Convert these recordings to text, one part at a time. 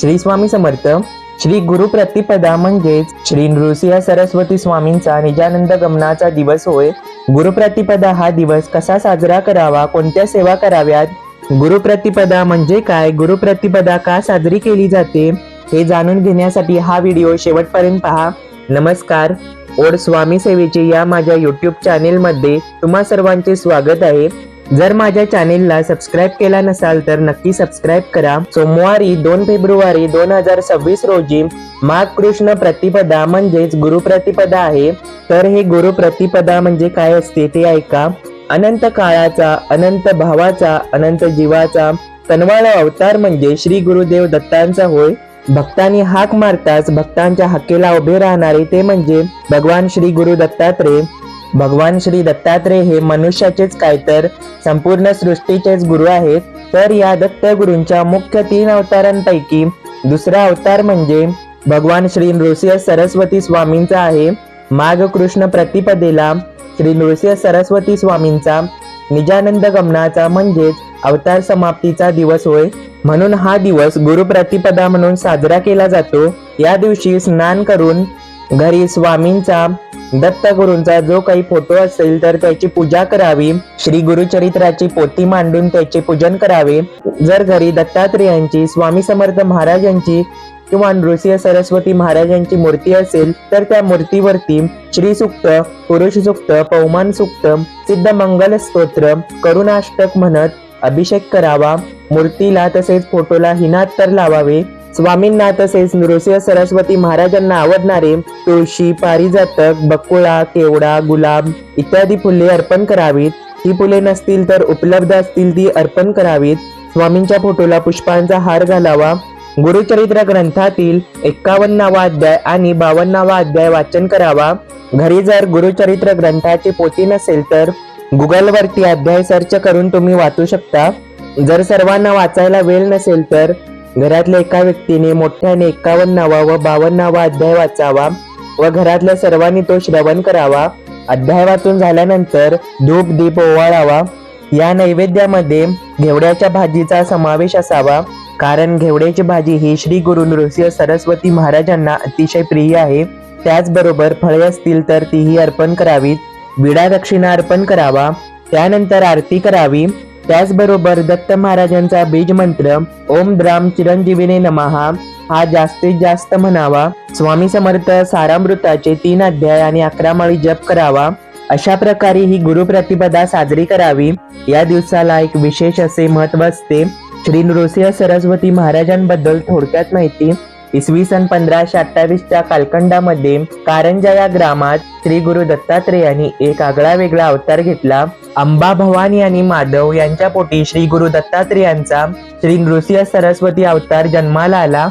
श्री स्वामी समर्थ श्री गुरु प्रतिपदा म्हणजेच श्री नृसिंह सरस्वती स्वामींचा निजानंद गमनाचा दिवस होय. गुरुप्रतिपदा हा दिवस कसा साजरा करावा कोणत्या सेवा कराव्यात? गुरुप्रतिपदा म्हणजे काय? गुरुप्रतिपदा का साजरी केली जाते? हे जाणून घेण्यासाठी हा व्हिडिओ शेवटपर्यंत पहा. नमस्कार. ओढ स्वामी सेवेचे या माझ्या युट्यूब चॅनेलमध्ये तुम्हा सर्वांचे स्वागत आहे. जर माझ्या चॅनेलला सबस्क्राईब केला नसाल तर नक्की सबस्क्राईब करा. सोमवारी दोन फेब्रुवारी दोन हजार सव्वीस रोजी माघ कृष्ण प्रतिपदा म्हणजेच गुरुप्रतिपदा आहे. तर हे गुरुप्रतिपदा म्हणजे काय असते ते ऐका. अनंत काळाचा अनंत भावाचा अनंत जीवाचा तनवाळा अवतार म्हणजे श्री गुरुदेव दत्तांचा होय. भक्तांनी हाक मारताच भक्तांच्या हक्केला उभे राहणारे ते म्हणजे भगवान श्री गुरु दत्तात्रय. भगवान श्री दत्तात्रय हे मनुष्याचेच काय तर संपूर्ण सृष्टीचेच गुरु आहेत. तर या दत्तगुरूंच्या मुख्य तीन अवतारांपैकी दुसरा अवतार म्हणजे भगवान श्री नृसिंह सरस्वती स्वामींचा आहे. माघ कृष्ण प्रतिपदेला श्री नृसिंह सरस्वती स्वामींचा निजानंद गमनाचा म्हणजेच अवतार समाप्तीचा दिवस होय. म्हणून हा दिवस गुरुप्रतिपदा म्हणून साजरा केला जातो. या दिवशी स्नान करून घरी स्वामींचा दत्त गुरूंचा जो काही फोटो असेल तर त्याची पूजा करावी. श्री गुरुचरित्राची पोती मांडून त्याचे पूजन करावे. जर घरी दत्तात्रेयांची स्वामी समर्थ महाराजांची किंवा नृसिंह सरस्वती महाराजांची मूर्ती असेल तर त्या मूर्तीवरती श्री सुक्त पुरुष सुक्त पौमान सुक्त सिद्ध मंगल स्तोत्र करुणाष्टक म्हणत अभिषेक करावा. मूर्तीला तसेच फोटोला हिनात तर लावावे. स्वामींना तसेच नृसिंह सरस्वती महाराजांना आवडणारे तुळशी पारिजातक बकुळा केवडा गुलाब इत्यादी फुले अर्पण करावीत. ही फुले नसतील तर उपलब्ध असतील ती अर्पण करावीत. स्वामींच्या फोटोला पुष्पांचा हार घालावा. गुरुचरित्र ग्रंथातील एक्कावन्नावा अध्याय आणि बावन्नावा अध्याय वाचन करावा. घरी जर गुरुचरित्र ग्रंथाची पोती नसेल तर गुगलवरती अध्याय सर्च करून तुम्ही वाचू शकता. जर सर्वांना वाचायला वेळ नसेल तर घरातल्या एका व्यक्तीने मोठ्याने एक्कावन्नावा व बावन्नावा अध्याय वाचावा व घरातल्या सर्वांनी तो श्रवण करावा. अध्याय वाचून झाल्यानंतर धूप दीप ओवाळावा. या नैवेद्यामध्ये घेवड्याच्या भाजीचा समावेश असावा. कारण घेवड्याची भाजी ही श्री गुरु नृसिंह सरस्वती महाराजांना अतिशय प्रिय आहे. त्याचबरोबर फळे असतील तर तीही अर्पण करावीत. विडा दक्षिणा अर्पण करावा. त्यानंतर आरती करावी. त्याचबरोबर दत्त महाराजांचा बीज मंत्र ओम द्राम चिरंजीवीने नमहा हा जास्तीत जास्त म्हणावा. स्वामी समर्थ सारामृताचे तीन अध्याय आणि अकरा माळी जप करावा. अशा प्रकारे ही गुरुप्रतिपदा साजरी करावी. या दिवसाला एक विशेष असे महत्त्व असते. श्री नृसिंह सरस्वती महाराजांबद्दल थोडक्यात माहिती. इसवी सन पंधराशे अठ्ठावीसच्या कालखंडामध्ये कारंजा या ग्रामात श्री गुरु दत्तात्रेयांनी एक आगळा वेगळा अवतार घेतला. अंबा भवानी आणि माधव यांच्या पोटी श्री गुरु दत्तात्रेयांचा श्री नृसिंह सरस्वती अवतार जन्माला आला.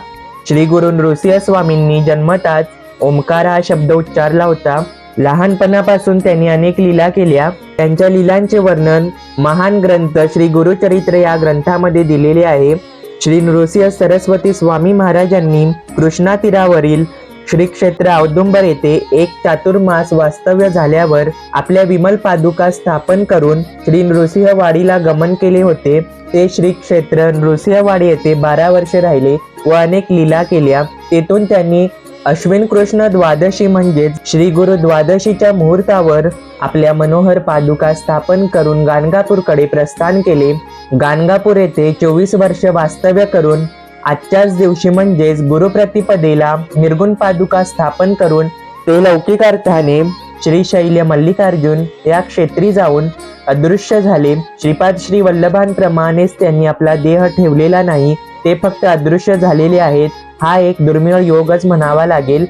श्री गुरु नृसिंह स्वामींनी जन्मताच ओंकार हा शब्द उच्चारला होता. लहानपणापासून त्यांनी अनेक लीला केल्या. त्यांच्या लीलांचे वर्णन महान ग्रंथ श्री गुरुचरित्र या ग्रंथामध्ये दिलेले आहे. श्री नृसिंह सरस्वती स्वामी महाराजांनी कृष्णा तीरावरील श्री क्षेत्र औदुंबर येथे एक चातुर्मास वास्तव्य झाल्यावर आपल्या विमल पादुका स्थापन करून श्री नृसिंहवाडीला गमन केले होते. ते श्री क्षेत्र नृसिंहवाडी येथे बारा वर्षे राहिले व अनेक लीला केल्या. तेथून त्यांनी अश्विन कृष्ण द्वादशी म्हणजेच श्री गुरु द्वादशीच्या मुहूर्तावर आपल्या मनोहर पादुका स्थापन करून गाणगापूरकडे प्रस्थान केले. गाणगापूर येथे चोवीस वर्ष वास्तव्य करून आजच्याच दिवशी म्हणजेच गुरुप्रतिपदेला निर्गुण पादुका स्थापन करून ते लौकिक अर्थाने श्री शैल्य मल्लिकार्जुन या क्षेत्री जाऊन अदृश्य झाले. श्रीपाद श्री वल्लभांप्रमाणेच त्यांनी आपला देह ठेवलेला नाही ते फक्त अदृश्य झालेले आहेत. हा एक दुर्मिळ योगच म्हणावा लागेल.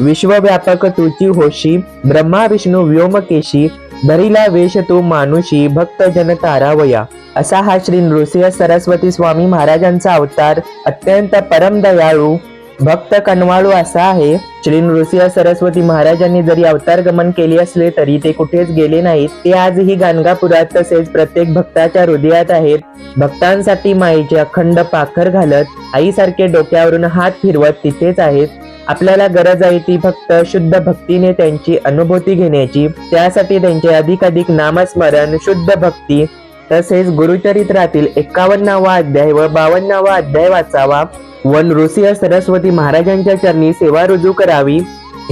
विश्वव्यापक तुची होशी ब्रह्मा विष्णू व्योमकेशी धरिला वेश तू मानुषी भक्त जन तारावया असा हा श्री नृसिंह सरस्वती स्वामी महाराजांचा अवतार अत्यंत परम दयाळू भक्त कनवाळू असा आहे. श्री नृसिंह सरस्वती महाराजांनी जरी अवतार गमन केले असले तरी ते कुठेच गेले नाहीत. ते आजही गाणगापुरात तसेच प्रत्येक भक्ताच्या हृदयात आहेत. भक्तांसाठी माईचे अखंड पाखर घालत आईसारखे डोक्यावरून हात फिरवत तिथेच आहेत. आपल्याला गरज आहे ती फक्त शुद्ध भक्तीने त्यांची अनुभूती घेण्याची. त्यासाठी त्यांचे अधिकाधिक नामस्मरण शुद्ध भक्ती तसेच गुरुचरित्रातील एकावन्नावा अध्याय व बावन्नावा अध्याय वाचावा. व नृसिंह सरस्वती महाराजांच्या चरणी सेवा रुजू करावी.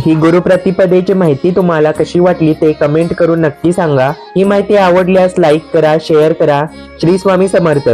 ही गुरुप्रतिपदेची माहिती तुम्हाला कशी वाटली ते कमेंट करून नक्की सांगा. ही माहिती आवडल्यास लाईक करा शेअर करा. श्री स्वामी समर्थ.